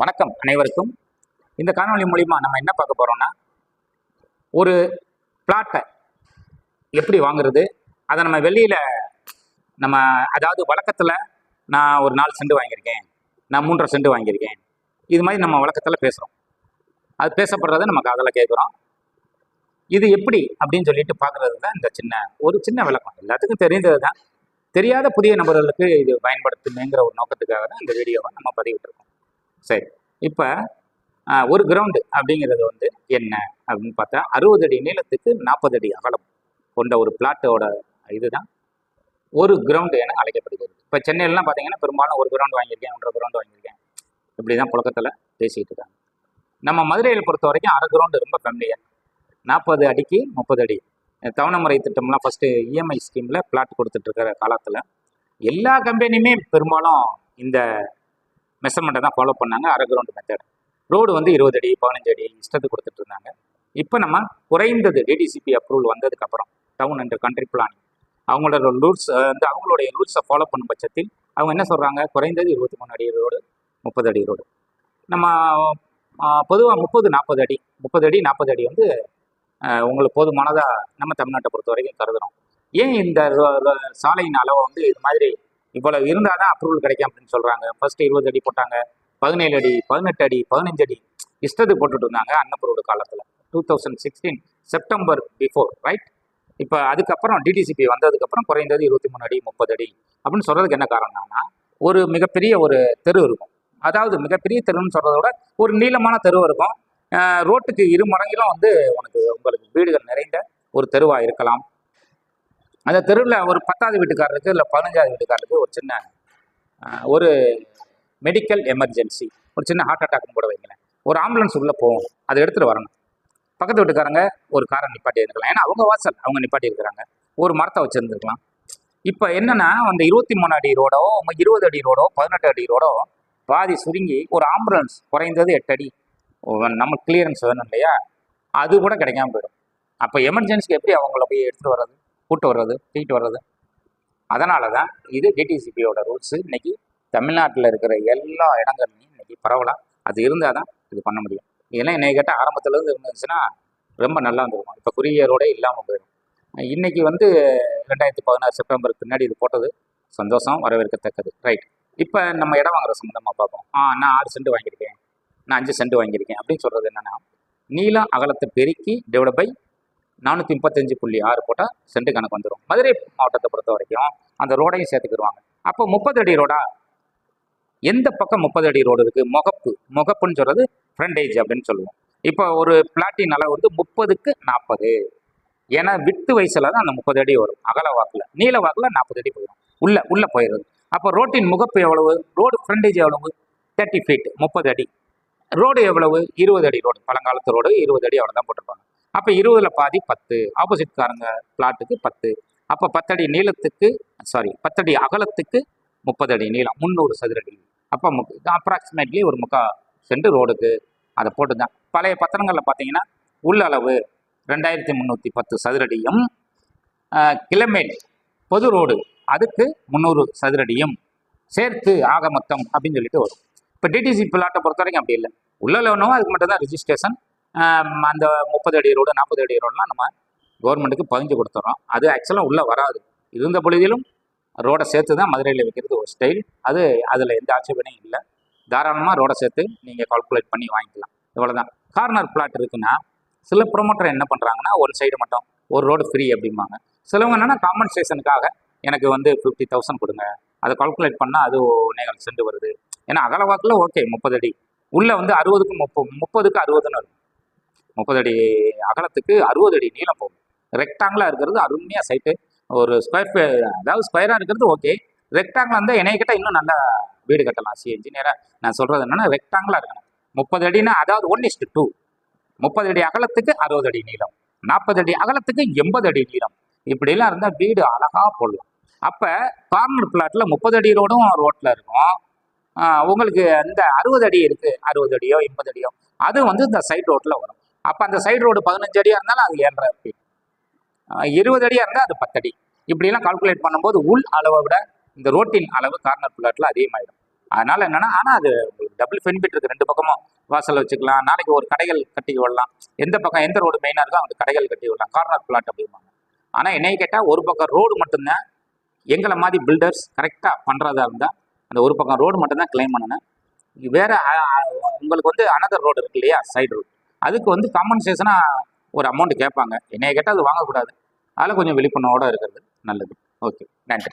வணக்கம் அனைவருக்கும். இந்த காணொலி மூலிமா நம்ம என்ன பார்க்க போகிறோம்னா ஒரு பிளாட்டை எப்படி வாங்குறது அதை நம்ம வெளியில் நம்ம அதாவது வழக்கத்தில் நான் ஒரு நாலு செண்டு வாங்கியிருக்கேன் நான் மூன்றரை செண்டு வாங்கியிருக்கேன். இது மாதிரி நம்ம வழக்கத்தில் பேசுகிறோம் அது பேசப்படுறத நம்ம காதில் கேட்குறோம். இது எப்படி அப்படின்னு சொல்லிட்டு பார்க்குறது தான் இந்த சின்ன ஒரு சின்ன விளக்கம் எல்லாத்துக்கும் தெரிந்தது தான். தெரியாத புதிய நபர்களுக்கு இது பயன்படுத்துமேங்கிற ஒரு நோக்கத்துக்காக தான் இந்த வீடியோவை நம்ம பதிவிட்டிருக்கோம். சரி. இப்போ ஒரு கிரவுண்டு அப்படிங்கிறது வந்து என்ன அப்படின்னு பார்த்தா அறுபது அடி நீளத்துக்கு நாற்பது அடி அகலம் கொண்ட ஒரு பிளாட்டோட இதுதான். ஒரு கிரவுண்டு என அழைக்கப்படுகிறது. இப்போ சென்னையிலலாம் பார்த்தீங்கன்னா பெரும்பாலும் ஒரு கிரவுண்டு வாங்கியிருக்கேன் ஒன்றரை கிரவுண்டு வாங்கியிருக்கேன். இப்படி தான் புழக்கத்தில் பேசிக்கிட்டு இருக்காங்க. நம்ம மதுரையில் பொறுத்த வரைக்கும் அரை கிரவுண்டு ரொம்ப கம்மியாக நாற்பது அடிக்கு முப்பது அடி. தவணைமுறை திட்டம்லாம் ஃபஸ்ட்டு இஎம்ஐ ஸ்கீமில் பிளாட் கொடுத்துட்ருக்கிற காலத்தில் எல்லா கம்பெனியுமே பெரும்பாலும் இந்த மெஷர்மெண்ட்டை தான் ஃபாலோ பண்ணாங்க அரை கிரவுண்ட் மெத்தட் ரோடு வந்து இருபது அடி பதினஞ்சு அடி இஷ்டத்துக்கு கொடுத்துட்டு இருந்தாங்க. இப்போ நம்ம குறைந்தது டிடிசிபி அப்ரூவல் வந்ததுக்கப்புறம் டவுன் அண்ட் கண்ட்ரி பிளானிங் அவங்களோட ரூல்ஸ் வந்து அவங்களுடைய ரூல்ஸை ஃபாலோ பண்ணும் பட்சத்தில் அவங்க என்ன சொல்கிறாங்க குறைந்தது இருபத்தி மூணு அடி ரோடு முப்பது அடி ரோடு நம்ம பொதுவாக முப்பது நாற்பது அடி முப்பது அடி நாற்பது அடி வந்து உங்களுக்கு போதுமானதாக நம்ம தமிழ்நாட்டை பொறுத்த வரைக்கும் கருதுகிறோம் ஏன் இந்த சாலையின் அளவை வந்து இது மாதிரி இவ்வளவு இருந்தால் தான் அப்ரூவல் கிடைக்கும் அப்படின்னு சொல்கிறாங்க ஃபர்ஸ்ட் இருபது அடி போட்டாங்க. பதினேழு அடி பதினெட்டு அடி பதினஞ்சு அடி இஷ்டத்துக்கு போட்டுட்டு இருந்தாங்க அன்னப்பரோடு காலத்தில். Two thousand sixteen September before right இப்போ அதுக்கப்புறம் டிடிசிபி வந்ததுக்கப்புறம் குறைந்தது இருபத்தி மூணு அடி முப்பது அடி அப்படின்னு சொல்கிறதுக்கு என்ன காரணம்னா ஒரு மிகப்பெரிய ஒரு தெரு இருக்கும். அதாவது மிகப்பெரிய தெருன்னு சொல்கிறத விட ஒரு நீளமான தெரு இருக்கும். ரோட்டுக்கு இரு மடங்கிலும் வந்து உனக்கு உங்களுக்கு வீடுகள் நிறைந்த ஒரு தெருவாக இருக்கலாம். அந்த தெருவில் ஒரு பத்தாவது வீட்டுக்காரருக்கு இல்லை பதினஞ்சாவது வீட்டுக்காரருக்கு ஒரு சின்ன ஒரு மெடிக்கல் எமர்ஜென்சி ஒரு சின்ன ஹார்ட் அட்டாக்னு கூட வைங்களேன். ஒரு ஆம்புலன்ஸ் உள்ளே போகும் அதை எடுத்துகிட்டு வரணும். பக்கத்து வீட்டுக்காரங்க ஒரு காரை நிப்பாட்டி இருக்கலாம் ஏன்னா அவங்க வாசல் அவங்க நிப்பாட்டி இருக்கிறாங்க. ஒரு மரத்தை வச்சுருந்துருக்கலாம். இப்போ என்னென்னா அந்த இருபத்தி மூணு அடி ரோடோ இருபது அடி ரோடோ பதினெட்டு அடி ரோடோ பாதி சுருங்கி ஒரு ஆம்புலன்ஸ் குறைந்தது எட்டு அடி. நம்ம கிளியரன்ஸ் வேணும் இல்லையா? அது கூட கிடைக்காம போயிடும். அப்போ எமர்ஜென்சிக்கு எப்படி அவங்கள போய் எடுத்துகிட்டு வர்றது? கூட்டு வர்றது தூக்கிட்டு வர்றது. அதனால தான் இது டிடிசிபியோட ரூல்ஸ் இன்னைக்கு தமிழ்நாட்டில் இருக்கிற எல்லா இடங்கள்லையும் இன்னைக்கு பரவலாக அது இருந்தால் தான் இது பண்ண முடியும். இதெல்லாம் என்னை கேட்டால் ஆரம்பத்துலேருந்து இருந்துச்சுன்னா ரொம்ப நல்லா இருந்திருக்கும். இப்போ குறுகிய ரோடே இல்லாமல் போயிடும். இன்னைக்கு வந்து ரெண்டாயிரத்தி பதினாறு செப்டம்பருக்கு பின்னாடி இது போட்டது சந்தோஷம் வரவேற்கத்தக்கது. ரைட் இப்போ நம்ம இடம் வாங்குற சம்மந்தமாக பார்ப்போம். ஆ நான் ஆறு சென்ட் வாங்கியிருக்கேன். நான் அஞ்சு சென்ட் வாங்கியிருக்கேன். அப்படின்னு சொல்கிறது என்னென்னா நீளம் அகலத்தை பெருக்கி டிவைட் பை நானூற்றி முப்பத்தஞ்சு புள்ளி ஆறு போட்டால் சென்ட் கணக்கு வந்துடும். மதுரை மாவட்டத்தை பொறுத்த வரைக்கும் அந்த ரோடையும் சேர்த்துக்கிடுவாங்க அப்போ முப்பது அடி ரோடா? எந்த பக்கம் முப்பது அடி ரோடு இருக்குது முகப்பு. முகப்புன்னு சொல்கிறது ஃப்ரண்டேஜ் அப்படின்னு சொல்லுவோம். இப்போ ஒரு பிளாட்டின் அளவு வந்து முப்பதுக்கு நாற்பது. ஏன்னா விட்டு வயசில் தான் அந்த முப்பது அடி வரும். அகல வாக்கில். நீல வாக்கில் நாற்பது அடி போயிடும். உள்ளே உள்ளே போயிடுது. அப்போ ரோட்டின் முகப்பு எவ்வளவு? ரோடு ஃப்ரண்டேஜ் எவ்வளவு? தேர்ட்டி ஃபீட் முப்பது அடி. ரோடு எவ்வளவு? இருபது அடி ரோடு. பழங்காலத்து ரோடு இருபது அடி அவ்வளோதான் போட்டிருப்பாங்க. அப்போ இருபதுல பாதி பத்து. ஆப்போசிட் காரங்க பிளாட்டுக்கு பத்து. அப்போ பத்தடி நீளத்துக்கு சாரி பத்தடி அகலத்துக்கு முப்பது அடி நீளம் முந்நூறு சதுரடி அப்போ அப்ராக்சிமேட்லி ஒரு முக்கால் சென்ட் ரோடுக்கு அதை போட்டு தான் பழைய பத்திரங்களில் பார்த்தீங்கன்னா உள்ளளவு ரெண்டாயிரத்தி முந்நூற்றி பத்து சதுரடியும் கிலோமீட் பொது ரோடு அதுக்கு முந்நூறு சதுரடியும் சேர்த்து ஆக மொத்தம் அப்படின்னு சொல்லிட்டு வரும். இப்போ டிடிசி பிளாட்டை பொறுத்த வரைக்கும் அப்படி இல்லை. உள்ள லோனும் அதுக்கு மட்டும் தான் ரிஜிஸ்ட்ரேஷன் அந்த முப்பது அடி ரோடு நாற்பது அடி ரோடெலாம் நம்ம கவர்மெண்ட்டுக்கு பதிஞ்சு கொடுத்துறோம். அது ஆக்சுவலாக உள்ளே வராது. இருந்த பொழுதிலும் ரோடை சேர்த்து தான் மதுரையில் வைக்கிறது ஒரு ஸ்டைல் அது அதில் எந்த ஆட்சேபனையும் இல்லை. தாராளமாக ரோடை சேர்த்து நீங்கள் கால்குலேட் பண்ணி வாங்கிக்கலாம். இவ்வளோதான் கார்னர் பிளாட் இருக்குன்னா சில ப்ரொமோட்டர் என்ன பண்ணுறாங்கன்னா ஒரு சைடு மட்டும் ஒரு ரோடு ஃப்ரீ அப்படிம்பாங்க. சிலவங்க என்னென்னா காம்பன்சேஷனுக்காக எனக்கு வந்து ஃபிஃப்டி தௌசண்ட் கொடுங்க. அதை கால்குலேட் பண்ணால் அது ஒன்னேகால் சென்று வருது. ஏன்னா அகலவாக்கில் ஓகே முப்பது அடி. உள்ளே வந்து அறுபதுக்கு முப்பது முப்பதுக்கு அறுபதுன்னு இருக்கும் முப்பது அடி அகலத்துக்கு அறுபது அடி நீளம் போகும். ரெக்டாங்கிளாக இருக்கிறது அருமையாக சைட்டு ஒரு ஸ்கொயர் அதாவது ஸ்கொயராக இருக்கிறது ஓகே ரெக்டாங்கில் இருந்தால் என்னைய கிட்ட இன்னும் நல்லா வீடு கட்டலாம். சி இன்ஜினியராக நான் சொல்கிறது என்னென்னா ரெக்டாங்கிளாக இருக்கணும். முப்பது அடினா அதாவது ஒன் இஸ்டு டூ முப்பது அடி அகலத்துக்கு அறுபது அடி நீளம். நாற்பது அடி அகலத்துக்கு எண்பது அடி நீளம். இப்படிலாம் இருந்தால் வீடு அழகாக போடலாம். அப்போ கார்னர் பிளாட்டில் முப்பது அடி ரோடும் ரோட்டில் இருக்கும். உங்களுக்கு இந்த அறுபது அடி இருக்குது அறுபது அடியோ எண்பது அடியோ. அது வந்து இந்த சைட் ரோட்டில் வரும். அப்போ அந்த சைடு ரோடு பதினஞ்சு அடியாக இருந்தாலும் அது ஏழரை ஃபீட் இருபது அடியாக இருந்தால் அது பத்தடி இப்படிலாம் கால்குலேட் பண்ணும்போது உள் அளவை விட இந்த ரோட்டின் அளவு கார்னர் பிளாட்டில் அதிகமாகிடும் அதனால என்னன்னா ஆனால் அது உங்களுக்கு டபுள் பெனிஃபிட் இருக்குது ரெண்டு பக்கமும் வாசல் வச்சுக்கலாம். நாளைக்கு ஒரு கடைகள் கட்டி விடலாம். எந்த பக்கம் எந்த ரோடு மெயினாக இருக்கோ அந்த கடைகள் கட்டி விடலாம். கார்னர் பிளாட் அப்படிம்பாங்க. ஆனால் என்னைய கேட்டால் ஒரு பக்கம் ரோடு மட்டும்தான் எங்களை மாதிரி பில்டர்ஸ் கரெக்டாக பண்ணுறதா இருந்தால் அந்த ஒரு பக்கம் ரோடு மட்டும்தான் கிளைம் பண்ணணும் வேறு உங்களுக்கு வந்து அனதர் ரோடு இருக்கு இல்லையா? சைடு ரோடு அதுக்கு வந்து காம்பன்சேஷனாக ஒரு அமௌண்ட் கேட்பாங்க. என்னைய கேட்டால் அது வாங்கக்கூடாது. அதில் கொஞ்சம் விழிப்புணர்வோடு இருக்கிறது நல்லது. ஓகே நன்றி.